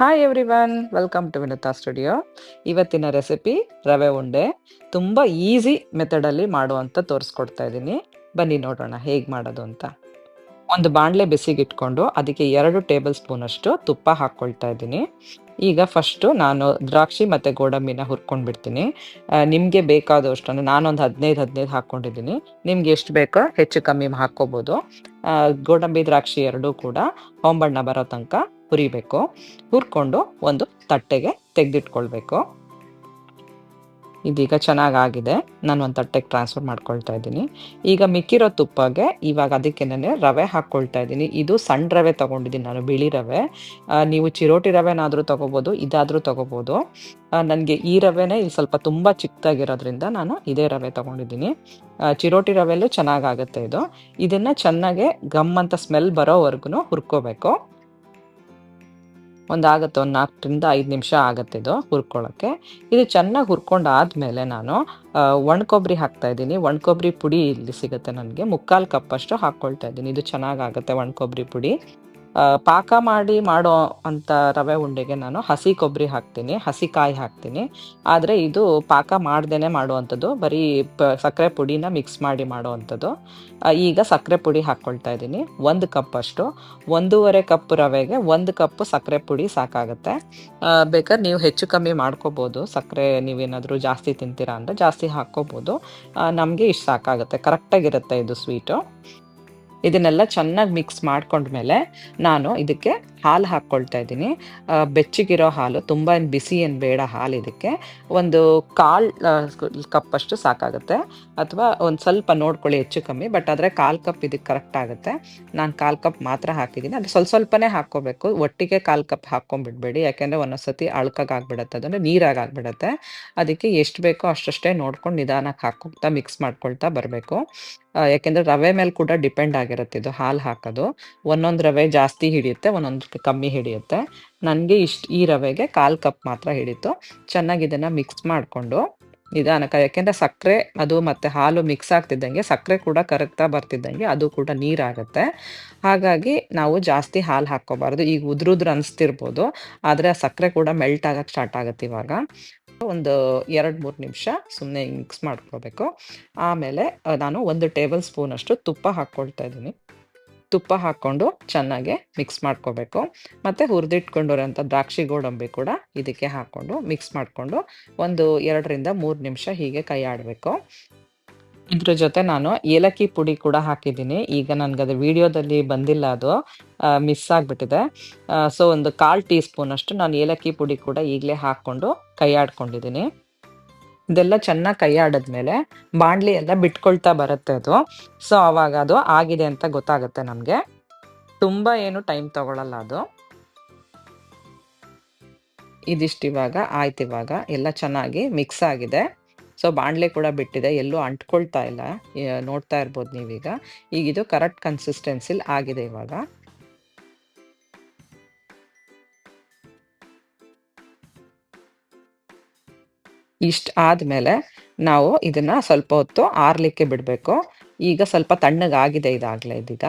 Hi everyone welcome to Vinatha studio ಇವತ್ತಿನ recipe ರವೆ ಉಂಡೆ. ತುಂಬ ಈಸಿ ಮೆಥಡಲ್ಲಿ ಮಾಡುವಂತ ತೋರಿಸ್ಕೊಡ್ತಾ ಇದ್ದೀನಿ. ಬನ್ನಿ ನೋಡೋಣ ಹೇಗೆ ಮಾಡೋದು ಅಂತ. ಒಂದು ಬಾಣಲೆ ಬಿಸಿಗೆ ಇಟ್ಕೊಂಡು ಅದಕ್ಕೆ ಎರಡು ಟೇಬಲ್ ಸ್ಪೂನ್ ಅಷ್ಟು ತುಪ್ಪ ಹಾಕ್ಕೊಳ್ತಾ ಇದ್ದೀನಿ. ಈಗ ಫಸ್ಟು ನಾನು ದ್ರಾಕ್ಷಿ ಮತ್ತು ಗೋಡಂಬಿನ ಹುರ್ಕೊಂಡು ಬಿಡ್ತೀನಿ. ನಿಮಗೆ ಬೇಕಾದಷ್ಟು ಅಂದರೆ ನಾನೊಂದು ಹದಿನೈದು ಹದಿನೈದು ಹಾಕ್ಕೊಂಡಿದ್ದೀನಿ ನಿಮ್ಗೆ ಎಷ್ಟು ಬೇಕೋ ಹೆಚ್ಚು ಕಮ್ಮಿ ಹಾಕ್ಕೋಬೋದು. ಗೋಡಂಬಿ ದ್ರಾಕ್ಷಿ ಎರಡೂ ಕೂಡ, ಹೊಂಬಣ್ಣ ಬರೋ ತನಕ ಹುರಿಬೇಕು. ಹುರ್ಕೊಂಡು ಒಂದು ತಟ್ಟೆಗೆ ತೆಗೆದಿಟ್ಕೊಳ್ಬೇಕು. ಇದೀಗ ಚೆನ್ನಾಗಾಗಿದೆ. ನಾನು ಒಂದು ತಟ್ಟೆಗೆ ಟ್ರಾನ್ಸ್ಫರ್ ಮಾಡ್ಕೊಳ್ತಾ ಇದ್ದೀನಿ. ಈಗ ಮಿಕ್ಕಿರೋ ತುಪ್ಪಗೆ ಇವಾಗ ಅದಕ್ಕೇನೆ ರವೆ ಹಾಕ್ಕೊಳ್ತಾ ಇದ್ದೀನಿ. ಇದು ಸಣ್ಣ ರವೆ ತಗೊಂಡಿದ್ದೀನಿ ನಾನು, ಬಿಳಿ ರವೆ. ನೀವು ಚಿರೋಟಿ ರವೆನಾದರೂ ತಗೋಬೋದು, ಇದಾದರೂ ತೊಗೋಬೋದು. ನನಗೆ ಈ ರವೆನೇ ಇಲ್ಲಿ ಸ್ವಲ್ಪ ತುಂಬ ಚಿಕ್ಕದಾಗಿರೋದ್ರಿಂದ ನಾನು ಇದೇ ರವೆ ತಗೊಂಡಿದ್ದೀನಿ. ಚಿರೋಟಿ ರವೆಲ್ಲೂ ಚೆನ್ನಾಗಾಗುತ್ತೆ ಇದು. ಇದನ್ನು ಚೆನ್ನಾಗೆ ಗಮ್ ಅಂತ ಸ್ಮೆಲ್ ಬರೋವರೆಗೂ ಹುರ್ಕೋಬೇಕು. ಒಂದು ಆಗುತ್ತೆ ಒಂದು ನಾಲ್ಕರಿಂದ ಐದು ನಿಮಿಷ ಆಗುತ್ತೆ ಇದು ಹುರ್ಕೊಳ್ಳೋಕ್ಕೆ ಇದು ಚೆನ್ನಾಗಿ ಹುರ್ಕೊಂಡಾದ್ಮೇಲೆ ನಾನು ಆ, ಒಣ ಕೊಬ್ಬರಿ ಹಾಕ್ತಾ ಇದ್ದೀನಿ. ಒಣ ಕೊಬ್ಬರಿ ಪುಡಿ ಇಲ್ಲಿ ಸಿಗುತ್ತೆ ನನಗೆ. ಮುಕ್ಕಾಲು ಕಪ್ಪಷ್ಟು ಹಾಕ್ಕೊಳ್ತಾ ಇದ್ದೀನಿ. ಇದು ಚೆನ್ನಾಗಾಗುತ್ತೆ ಒಣ ಕೊಬ್ಬರಿ ಪುಡಿ. ಪಾಕ ಮಾಡಿ ಮಾಡೋ ಅಂತ ರವೆ ಉಂಡೆಗೆ ನಾನು ಹಸಿ ಕೊಬ್ಬರಿ ಹಾಕ್ತೀನಿ, ಹಸಿ ಕಾಯಿ ಹಾಕ್ತೀನಿ. ಆದರೆ ಇದು ಪಾಕ ಮಾಡ್ದೇ ಮಾಡುವಂಥದ್ದು, ಬರೀ ಪ, ಸಕ್ಕರೆ ಪುಡಿನ ಮಿಕ್ಸ್ ಮಾಡಿ ಮಾಡುವಂಥದ್ದು. ಈಗ ಸಕ್ಕರೆ ಪುಡಿ ಹಾಕ್ಕೊಳ್ತಾ ಇದ್ದೀನಿ, ಒಂದು ಕಪ್ಪಷ್ಟು ಒಂದೂವರೆ ಕಪ್ ರವೆಗೆ ಒಂದು ಕಪ್ ಸಕ್ಕರೆ ಪುಡಿ ಸಾಕಾಗುತ್ತೆ. ಬೇಕಾದ್ರೆ ನೀವು ಹೆಚ್ಚು ಕಮ್ಮಿ ಮಾಡ್ಕೋಬೋದು. ಸಕ್ಕರೆ ನೀವೇನಾದರೂ ಜಾಸ್ತಿ ತಿಂತೀರಾ ಅಂದರೆ ಜಾಸ್ತಿ ಹಾಕ್ಕೋಬೋದು. ನಮಗೆ ಇಷ್ಟು ಸಾಕಾಗುತ್ತೆ ಕರೆಕ್ಟಾಗಿರುತ್ತೆ ಇದು ಸ್ವೀಟು ಇದನ್ನೆಲ್ಲ ಚೆನ್ನಾಗಿ ಮಿಕ್ಸ್ ಮಾಡ್ಕೊಂಡ್ಮೇಲೆ ನಾನು ಇದಕ್ಕೆ ಹಾಲು ಹಾಕ್ಕೊಳ್ತಾ ಇದ್ದೀನಿ. ಬೆಚ್ಚಗಿರೋ ಹಾಲು, ತುಂಬ ಏನು ಬಿಸಿ ಏನು ಬೇಡ ಹಾಲು ಇದಕ್ಕೆ. ಒಂದು ಕಾಲು ಕಪ್ಪಷ್ಟು ಸಾಕಾಗುತ್ತೆ. ಅಥವಾ ಒಂದು ಸ್ವಲ್ಪ ನೋಡ್ಕೊಳ್ಳಿ ಹೆಚ್ಚು ಕಮ್ಮಿ ಬಟ್ ಆದರೆ ಕಾಲು ಕಪ್ ಇದಕ್ಕೆ ಕರೆಕ್ಟ್ ಆಗುತ್ತೆ. ನಾನು ಕಾಲು ಕಪ್ ಮಾತ್ರ ಹಾಕಿದ್ದೀನಿ. ಅದು ಸ್ವಲ್ಪ ಸ್ವಲ್ಪನೇ ಹಾಕ್ಕೋಬೇಕು. ಒಟ್ಟಿಗೆ ಕಾಲು ಕಪ್ ಹಾಕ್ಕೊಂಡ್ಬಿಡ್ಬೇಡಿ. ಯಾಕೆಂದರೆ ಒಂದೊಂದ್ಸತಿ ಸತಿ ಅಳ್ಕಾಗಿ ಆಗ್ಬಿಡುತ್ತೆ ಅದನ್ನು ನೀರಾಗಿ ಅದಕ್ಕೆ ಎಷ್ಟು ಬೇಕೋ ಅಷ್ಟಷ್ಟೇ ನೋಡ್ಕೊಂಡು ನಿಧಾನಕ್ಕೆ ಹಾಕ್ಕೊಳ್ತಾ ಮಿಕ್ಸ್ ಮಾಡ್ಕೊಳ್ತಾ ಬರಬೇಕು. ಯಾಕೆಂದರೆ ರವೆ ಮೇಲೆ ಕೂಡ ಡಿಪೆಂಡ್ ಆಗಿರುತ್ತೆ ಇದು ಹಾಲು ಹಾಕೋದು. ಒಂದೊಂದು ರವೆ ಜಾಸ್ತಿ ಹಿಡಿಯುತ್ತೆ, ಒಂದೊಂದು ಕಮ್ಮಿ ಹಿಡಿಯುತ್ತೆ. ನನಗೆ ಇಷ್ಟು ಈ ರವೆಗೆ ಕಾಲು ಕಪ್ ಮಾತ್ರ ಹಿಡಿತು. ಚೆನ್ನಾಗಿ ಇದನ್ನು ಮಿಕ್ಸ್ ಮಾಡಿಕೊಂಡು ನಿಧಾನಕ್ಕೆ ಯಾಕೆಂದರೆ ಸಕ್ಕರೆ ಅದು ಮತ್ತು ಹಾಲು ಮಿಕ್ಸ್ ಆಗ್ತಿದ್ದಂಗೆ ಸಕ್ಕರೆ ಕೂಡ ಕರಗ್ತಾ ಬರ್ತಿದ್ದಂಗೆ, ಅದು ಕೂಡ ನೀರಾಗುತ್ತೆ. ಹಾಗಾಗಿ ನಾವು ಜಾಸ್ತಿ ಹಾಲು ಹಾಕ್ಕೋಬಾರ್ದು. ಈಗ ಉದ್ರುದ್ರು ಅನಿಸ್ತಿರ್ಬೋದು, ಆದರೆ ಆ ಸಕ್ಕರೆ ಕೂಡ ಮೆಲ್ಟ್ ಆಗಕ್ಕೆ ಸ್ಟಾರ್ಟ್ ಆಗುತ್ತೆ ಇವಾಗ. ಒಂದು ಎರಡು ಮೂರು ನಿಮಿಷ ಸುಮ್ಮನೆ ಮಿಕ್ಸ್ ಮಾಡ್ಕೋಬೇಕು. ಆಮೇಲೆ ನಾನು ಒಂದು ಟೇಬಲ್ ಸ್ಪೂನ್ ಅಷ್ಟು ತುಪ್ಪ ಹಾಕ್ಕೊಳ್ತಾ ಇದ್ದೀನಿ. ತುಪ್ಪ ಹಾಕ್ಕೊಂಡು ಚೆನ್ನಾಗಿ ಮಿಕ್ಸ್ ಮಾಡ್ಕೋಬೇಕು. ಮತ್ತು ಹುರಿದಿಟ್ಕೊಂಡಿರೋಂಥ ದ್ರಾಕ್ಷಿ ಗೋಡಂಬಿ ಕೂಡ ಇದಕ್ಕೆ ಹಾಕ್ಕೊಂಡು ಮಿಕ್ಸ್ ಮಾಡಿಕೊಂಡು ಒಂದು ಎರಡರಿಂದ ಮೂರು ನಿಮಿಷ ಹೀಗೆ ಕೈ ಆಡಬೇಕು ಇದ್ರ ಜೊತೆ ನಾನು ಏಲಕ್ಕಿ ಪುಡಿ ಕೂಡ ಹಾಕಿದ್ದೀನಿ. ಈಗ ನನಗದು ವಿಡಿಯೋದಲ್ಲಿ ಬಂದಿಲ್ಲ ಅದು. ಮಿಸ್ ಆಗಿಬಿಟ್ಟಿದೆ. ಸೊ ಒಂದು ಕಾಲ್ ಟೀ ಸ್ಪೂನ್ ಅಷ್ಟು ನಾನು ಏಲಕ್ಕಿ ಪುಡಿ ಕೂಡ ಈಗಲೇ ಹಾಕ್ಕೊಂಡು ಕೈಯಾಡ್ಕೊಂಡಿದ್ದೀನಿ. ಇದೆಲ್ಲ ಚೆನ್ನಾಗಿ ಕೈ ಆಡಿದ್ಮೇಲೆ ಬಾಣಲಿ ಎಲ್ಲ ಬಿಟ್ಕೊಳ್ತಾ ಬರುತ್ತೆ ಅದು. ಸೊ ಅವಾಗ ಅದು ಆಗಿದೆ ಅಂತ ಗೊತ್ತಾಗುತ್ತೆ ನಮಗೆ. ತುಂಬ ಏನು ಟೈಮ್ ತಗೊಳ್ಳಲ್ಲ ಅದು. ಇದಿಷ್ಟು ಇವಾಗ, ಆಯ್ತು ಇವಾಗ. ಎಲ್ಲ ಚೆನ್ನಾಗಿ ಮಿಕ್ಸ್ ಆಗಿದೆ. ಸೊ ಬಾಣಲೆ ಕೂಡ ಬಿಟ್ಟಿದೆ, ಎಲ್ಲೂ ಅಂಟ್ಕೊಳ್ತಾ ಇಲ್ಲ. ನೋಡ್ತಾ ಇರ್ಬೋದು ನೀವೀಗ. ಈಗ ಇದು ಕರೆಕ್ಟ್ ಕನ್ಸಿಸ್ಟೆನ್ಸಿಲಿ ಆಗಿದೆ ಇವಾಗ. ಇಷ್ಟು ಆದಮೇಲೆ ನಾವು ಇದನ್ನ ಸ್ವಲ್ಪ ಹೊತ್ತು ಆರ್ಲಿಕ್ಕೆ ಬಿಡಬೇಕು. ಈಗ ಸ್ವಲ್ಪ ತಣ್ಣಗಾಗಿದೆ ಇದಾಗಲೇ ಇದೀಗ.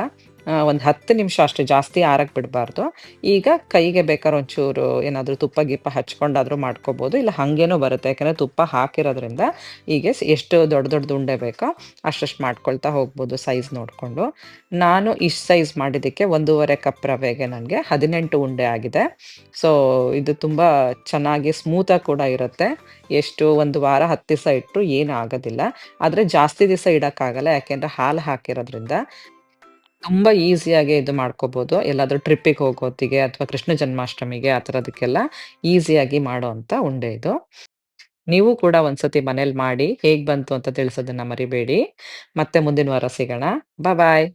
ಒಂದು ಹತ್ತು ನಿಮಿಷ ಅಷ್ಟು ಜಾಸ್ತಿ ಆರಕ್ಕೆ ಬಿಡಬಾರ್ದು. ಈಗ ಕೈಗೆ ಬೇಕಾದ್ರೆ ಒಂಚೂರು ಏನಾದರೂ ತುಪ್ಪ ಗಿಪ್ಪ ಹಚ್ಕೊಂಡಾದರೂ ಮಾಡ್ಕೋಬೋದು. ಇಲ್ಲ ಹಾಗೇನೂ ಬರುತ್ತೆ. ಯಾಕಂದರೆ ತುಪ್ಪ ಹಾಕಿರೋದ್ರಿಂದ ಈಗ ಎಷ್ಟು ದೊಡ್ಡ ದೊಡ್ಡ ಉಂಡೆ ಬೇಕೋ ಅಷ್ಟಷ್ಟು ಮಾಡ್ಕೊಳ್ತಾ ಹೋಗ್ಬೋದು ಸೈಜ್ ನೋಡಿಕೊಂಡು. ನಾನು ಇಷ್ಟು ಸೈಜ್ ಮಾಡಿದ್ದಕ್ಕೆ ಒಂದೂವರೆ ಕಪ್ ರವೆಗೆ ನನಗೆ ಹದಿನೆಂಟು ಉಂಡೆ ಆಗಿದೆ. ಸೊ, ಇದು ತುಂಬ ಚೆನ್ನಾಗಿ ಸ್ಮೂತಾಗಿ ಕೂಡ ಇರುತ್ತೆ. ಎಷ್ಟು ಒಂದು ವಾರ ಹತ್ತು ದಿವಸ ಇಟ್ಟರು ಏನೂ ಆಗೋದಿಲ್ಲ. ಆದರೆ ಜಾಸ್ತಿ ದಿವಸ ಇಡೋಕ್ಕಾಗಲ್ಲ. ಯಾಕೆಂದರೆ ಹಾಲು ಹಾಕಿರೋದ್ರಿಂದ ತುಂಬ ಈಸಿಯಾಗಿ ಇದು ಮಾಡ್ಕೋಬಹುದು. ಎಲ್ಲಾದ್ರೂ ಟ್ರಿಪ್ಪಿಗೆ ಹೋಗೋತ್ತಿಗೆ ಅಥವಾ ಕೃಷ್ಣ ಜನ್ಮಾಷ್ಟಮಿಗೆ ಆ ಥರದಕ್ಕೆಲ್ಲ ಈಸಿಯಾಗಿ ಅಂತ ಉಂಡೆ ಇದು. ನೀವು ಕೂಡ ಒಂದ್ಸತಿ ಮನೇಲಿ ಮಾಡಿ ಹೇಗ್ ಬಂತು ಅಂತ ತಿಳಿಸೋದನ್ನ ಮರಿಬೇಡಿ. ಮತ್ತೆ ಮುಂದಿನ ವಾರ ಸಿಗೋಣ. ಬಾಯ್